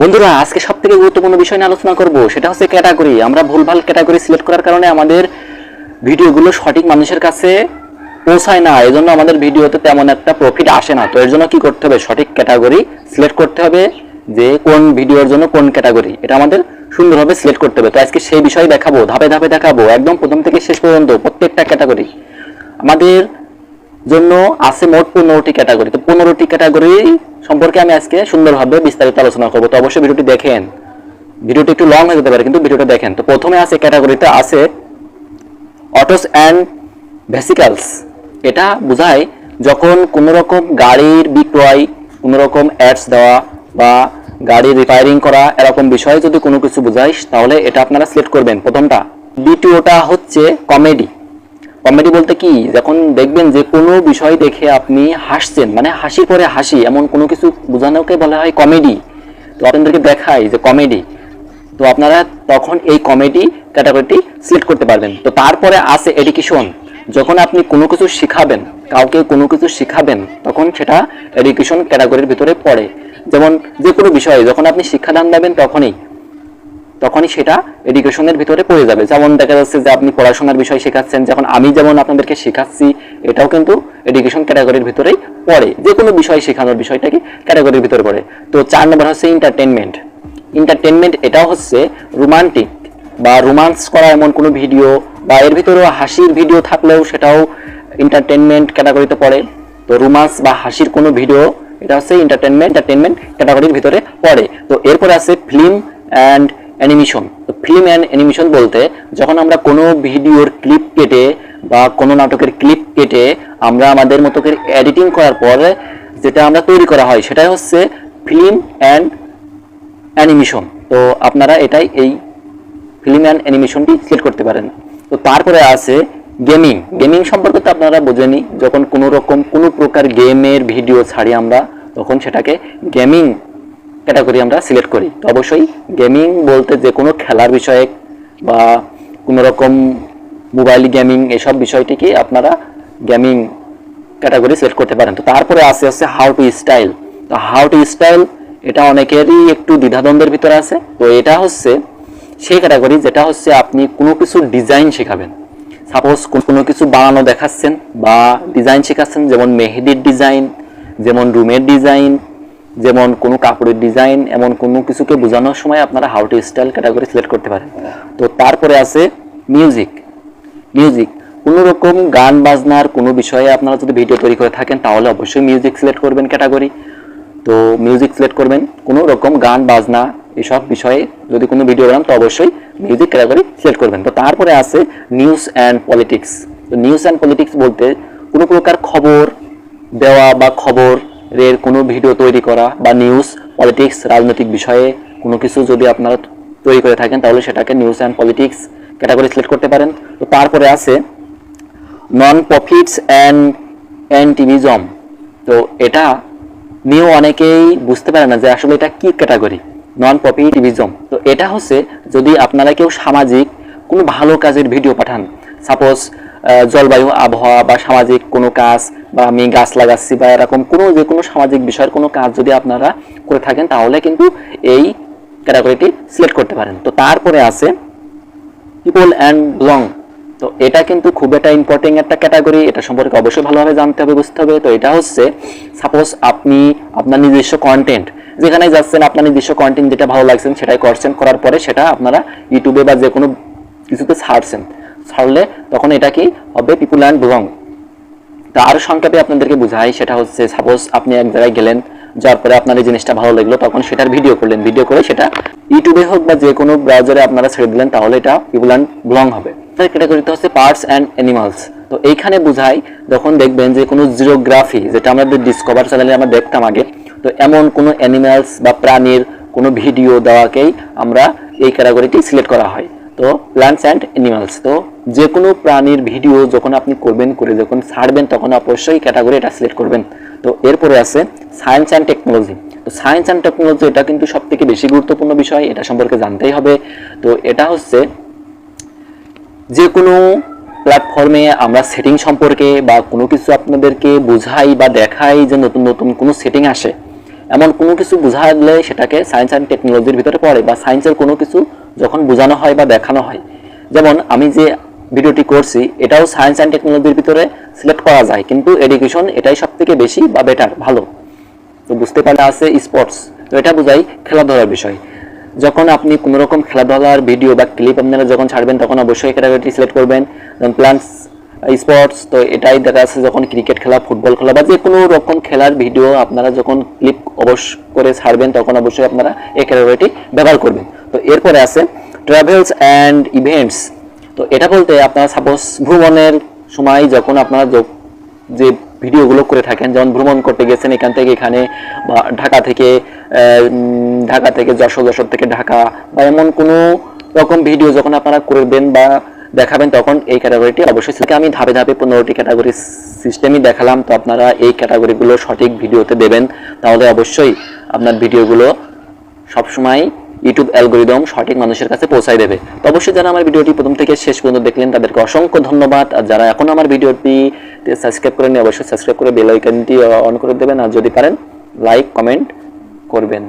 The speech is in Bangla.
বন্ধুরা, আজকে সব থেকে গুরুত্বপূর্ণ বিষয় নিয়ে আলোচনা করব। সেটা হচ্ছে ক্যাটাগরি। আমরা ভুলভাল ক্যাটাগরি সিলেক্ট করার কারণে আমাদের ভিডিওগুলো সঠিক মানুষের কাছে পৌঁছায় না। এই জন্য আমাদের ভিডিওতে তেমন একটা প্রফিট আসে না। তো এর জন্য কি করতে হবে? সঠিক ক্যাটাগরি সিলেক্ট করতে হবে যে কোন ভিডিওর জন্য কোন ক্যাটাগরি। এটা আমাদের সুন্দরভাবে সিলেক্ট করতে হবে। তো আজকে সেই বিষয় দেখাবো, ধাপে ধাপে দেখাবো। একদম প্রথম থেকে শেষ পর্যন্ত প্রত্যেকটা ক্যাটাগরি। আমাদের জন্য আছে মোট পনেরোটি ক্যাটাগরি। তো পনেরোটি ক্যাটাগরি সম্পর্কে আমি আজকে সুন্দরভাবে বিস্তারিত আলোচনা করব। তো অবশ্যই ভিডিওটি দেখেন। ভিডিওটি একটু লং হয়ে যেতে পারে, কিন্তু ভিডিওটা দেখেন। তো প্রথমে আছে ক্যাটাগরিতে আছে অটোস অ্যান্ড ভেসিক্যালস এটা বোঝায় যখন কোনো রকম গাড়ির বিক্রয় কোনো রকম অ্যাডস দেওয়া বা গাড়ি রিপেয়ারিং করা এরকম বিষয়ে যদি কোনো কিছু বোঝাই তাহলে এটা আপনারা সিলেক্ট করবেন। প্রথমটা, দ্বিতীয়টা হচ্ছে কমেডি কমেডি বলতে কি, যখন দেখবেন যে কোনো বিষয় দেখে আপনি হাসছেন মানে হাসি পরে হাসি, এমন কোনো কিছু বোঝানোকে বলা হয় কমেডি। তো আপনাদেরকে দেখাই যে কমেডি। তো আপনারা তখন এই কমেডি ক্যাটাগরিটি সিলেক্ট করতে পারবেন। তো তারপরে আছে এডুকেশন। যখন আপনি কোনো কিছু শিখাবেন, কাউকে কোনো কিছু শিখাবেন, তখন সেটা এডুকেশন ক্যাটাগরির ভিতরে পড়ে। যেমন যে কোনো বিষয়ে, যখন আপনি শিক্ষাদান দেবেন তখনই তখনই সেটা এডুকেশনের ভিতরে পড়ে যাবে। যেমন দেখা যাচ্ছে যে আপনি পড়াশোনার বিষয় শেখাচ্ছেন, যখন আমি যেমন আপনাদেরকে শেখাচ্ছি, এটাও কিন্তু এডুকেশন ক্যাটাগরির ভিতরেই পড়ে। যে কোনো বিষয় শেখানোর বিষয়টাকে ক্যাটাগরির ভিতরে পড়ে। তো চার নম্বর হচ্ছে এন্টারটেনমেন্ট এন্টারটেনমেন্ট এটাও হচ্ছে রোমান্টিক বা রোমান্স করা এমন কোনো ভিডিও বা এর ভিতরেও হাসির ভিডিও থাকলেও সেটাও এন্টারটেনমেন্ট ক্যাটাগরিতে পড়ে। তো রোমান্স বা হাসির কোনো ভিডিও এটা হচ্ছে এন্টারটেনমেন্ট এন্টারটেনমেন্ট ক্যাটাগরির ভিতরে পড়ে। তো এরপরে আছে ফিল্ম অ্যান্ড অ্যানিমেশন। তো ফিল্ম অ্যান্ড অ্যানিমেশন বলতে যখন আমরা কোনো ভিডিওর ক্লিপ কেটে বা কোনো নাটকের ক্লিপ কেটে আমরা আমাদের মতো করে এডিটিং করার পরে যেটা আমরা তৈরি করা হয় সেটাই হচ্ছে ফিল্ম অ্যান্ড অ্যানিমেশন। তো আপনারা এটাই এই ফিল্ম অ্যান্ড অ্যানিমেশনটি সিলেক্ট করতে পারেন। তো তারপরে আছে গেমিং। গেমিং সম্পর্কে তো আপনারা বোঝেনি যখন কোনো রকম কোনো প্রকার গেমের ভিডিও ছাড়ি আমরা, তখন সেটাকে গেমিং ক্যাটাগরি আমরা সিলেক্ট করি। অবশ্যই গেমিং বলতে যে কোনো খেলার বিষয়ে বা কোনো রকম মোবাইল গেমিং এসব বিষয়টিকে আপনারা গেমিং ক্যাটাগরি সিলেক্ট করতে পারেন। তো তারপরে আছে হচ্ছে হাউ টু স্টাইল তো হাউ টু স্টাইল এটা অনেকেরই একটু দ্বিধাদ্বন্দ্বের ভিতরে আছে। তো এটা হচ্ছে সেই ক্যাটাগরি যেটা হচ্ছে আপনি কোনো কিছু ডিজাইন শেখাবেন। সাপোজ কোনো কিছু বানানো দেখাচ্ছেন বা ডিজাইন শেখাচ্ছেন, যেমন মেহেদির ডিজাইন যেমন রুমের ডিজাইন যেমন কোনো কাপড়ের ডিজাইন এমন কোনো কিছুকে বোঝানোর সময় আপনারা how to style category select করতে পারেন। তো তারপরে আছে মিউজিক মিউজিক কোনো রকম গান, বাজনার কোনো বিষয়ে আপনারা যদি ভিডিও তৈরি করে থাকেন, তাহলে অবশ্যই মিউজিক সিলেক্ট করবেন ক্যাটাগরি তো মিউজিক সিলেক্ট করবেন, কোনো রকম গান, বাজনা এসব বিষয়ে যদি কোনো ভিডিও বানান, তো অবশ্যই মিউজিক ক্যাটাগরি সিলেক্ট করবেন। তো তারপরে আছে নিউজ অ্যান্ড পলিটিক্স তো নিউজ অ্যান্ড পলিটিক্স বলতে কোনো প্রকার খবর দেওয়া বা খবরের কোনো ভিডিও তৈরি করা বা নিউজ পলিটিক্স রাজনৈতিক বিষয়ে কোনো কিছু যদি আপনারা তৈরি করে থাকেন, তাহলে সেটাকে news and politics category select করতে পারেন। তো তারপরে আছে নন প্রফিটস অ্যান্ড অ্যান্টিভিজম তো এটা নিয়েও অনেকেই বুঝতে পারে না যে আসলে এটা কি ক্যাটাগরি নন প্রফিটিভিজম তো এটা হচ্ছে যদি আপনারা কেউ সামাজিক কোনো ভালো কাজের ভিডিও পাঠান সাপোজ জলবায়ু, আবহাওয়া বা সামাজিক কোনো কাজ বা আমি গাছ লাগাচ্ছি বা এরকম কোনো যে কোনো সামাজিক বিষয়ের কোনো কাজ যদি আপনারা করে থাকেন, তাহলে কিন্তু এই ক্যাটাগরিটি সিলেক্ট করতে পারেন। তো তারপরে আছে পিপল অ্যান্ড লং তো এটা কিন্তু খুব একটা ইম্পর্টেন্ট একটা ক্যাটাগরি এটা সম্পর্কে অবশ্যই ভালোভাবে জানতে হবে, বুঝতে হবে। তো এটা হচ্ছে সাপোজ আপনি আপনার নিজস্ব কন্টেন্ট যেখানে যাচ্ছেন, আপনার নিজস্ব কন্টেন্ট যেটা ভালো লাগছেন সেটাই করছেন, করার পরে সেটা আপনারা ইউটিউবে বা যে কোনো কিছুতে ছাড়ছেন। ছাড়লে তখন এটা কি হবে? পিপুল অ্যান্ড ব্লং তা আরও সংক্ষেপে আপনাদেরকে বুঝাই, সেটা হচ্ছে সাপোজ আপনি এক জায়গায় গেলেন যার পরে আপনার এই জিনিসটা ভালো লাগল, তখন সেটার ভিডিও করলেন। ভিডিও করে সেটা ইউটিউবে হোক বা যে কোনো ব্রাউজারে আপনারা ছেড়ে দিলেন, তাহলে এটা পিপুল অ্যান্ড ব্লং হবে। ক্যাটাগরিতে হচ্ছে পার্টস অ্যান্ড অ্যানিমালস তো এইখানে বুঝাই, যখন দেখবেন যে কোনো জিওগ্রাফি যেটা আমাদের ডিসকভার চ্যানেলে আমরা দেখতাম আগে, তো এমন কোনো অ্যানিমালস বা প্রাণীর কোনো ভিডিও দেওয়াকেই আমরা এই ক্যাটাগরিটি সিলেক্ট করা হয়। তো প্ল্যান্টস অ্যান্ড অ্যানিমালস তো যে কোনো প্রাণীর ভিডিও যখন আপনি করবেন, করে যখন ছাড়বেন, তখন অবশ্যই ক্যাটাগরি এটা সিলেক্ট করবেন। তো এরপরে আছে সায়েন্স অ্যান্ড টেকনোলজি তো সায়েন্স অ্যান্ড টেকনোলজি এটা কিন্তু সব থেকে বেশি গুরুত্বপূর্ণ বিষয়, এটা সম্পর্কে জানতেই হবে। তো এটা হচ্ছে যে কোনো প্ল্যাটফর্মে আমরা সেটিং সম্পর্কে বা কোনো কিছু আপনাদেরকে বোঝাই বা দেখাই যে নতুন নতুন কোনো সেটিং আসে। এমন কোনো কিছু বোঝালে সেটাকে সায়েন্স অ্যান্ড টেকনোলজির ভিতরে পড়ে বা সায়েন্সের কোনো কিছু যখন বোঝানো হয় বা দেখানো হয়। যেমন আমি যে ভিডিওটি করছি, এটাও সায়েন্স অ্যান্ড টেকনোলজির ভিতরে সিলেক্ট করা যায়, কিন্তু এডুকেশন এটাই সব থেকে বেশি বা বেটার ভালো। তো বুঝতে পারলে আছে স্পোর্টস তো এটা বোঝাই খেলাধুলার বিষয়। যখন আপনি কোনো রকম খেলাধুলার ভিডিও বা ক্লিপ আপনারা যখন ছাড়বেন, তখন অবশ্যই ক্যাটাগরিটি সিলেক্ট করবেন। যেমন প্ল্যান্স স্পোর্টস তো এটাই দেখা যাচ্ছে যখন ক্রিকেট খেলা ফুটবল খেলা বা যে কোনো রকম খেলার ভিডিও আপনারা যখন ক্লিপ অবশ্য করে ছাড়বেন, তখন অবশ্যই আপনারা এই ক্যাটাগরিটি ব্যবহার করবেন। তো এরপরে আছে ট্রাভেলস অ্যান্ড ইভেন্টস তো এটা বলতে আপনারা সাপোজ ভ্রমণের সময় যখন আপনারা য- ভিডিওগুলো করে থাকেন, যেমন ভ্রমণ করতে গেছেন এখান থেকে এখানে বা ঢাকা থেকে ঢাকা থেকে যশোর যশোর থেকে ঢাকা বা এমন কোনো রকম ভিডিও যখন আপনারা করবেন বা দেখাবেন, তখন এই ক্যাটাগরিটি অবশ্যই সেটা আমি ধাপে ধাপে পনেরোটি ক্যাটাগরি সিস্টেমই দেখালাম। তো আপনারা এই ক্যাটাগরিগুলো সঠিক ভিডিওতে দেবেন। তাহলে অবশ্যই আপনার ভিডিওগুলো সবসময় ইউটিউব অ্যালগোরিদম সঠিক মানুষের কাছে পৌঁছায় দেবে। তো অবশ্যই যারা আমার ভিডিওটি প্রথম থেকে শেষ পর্যন্ত দেখলেন, তাদেরকে অসংখ্য ধন্যবাদ। আর যারা এখন আমার ভিডিওটি সাবস্ক্রাইব করেনি অবশ্যই সাবস্ক্রাইব করে বেল আইকনটি অন করে দেবেন। আর যদি পারেন লাইক কমেন্ট করবেন।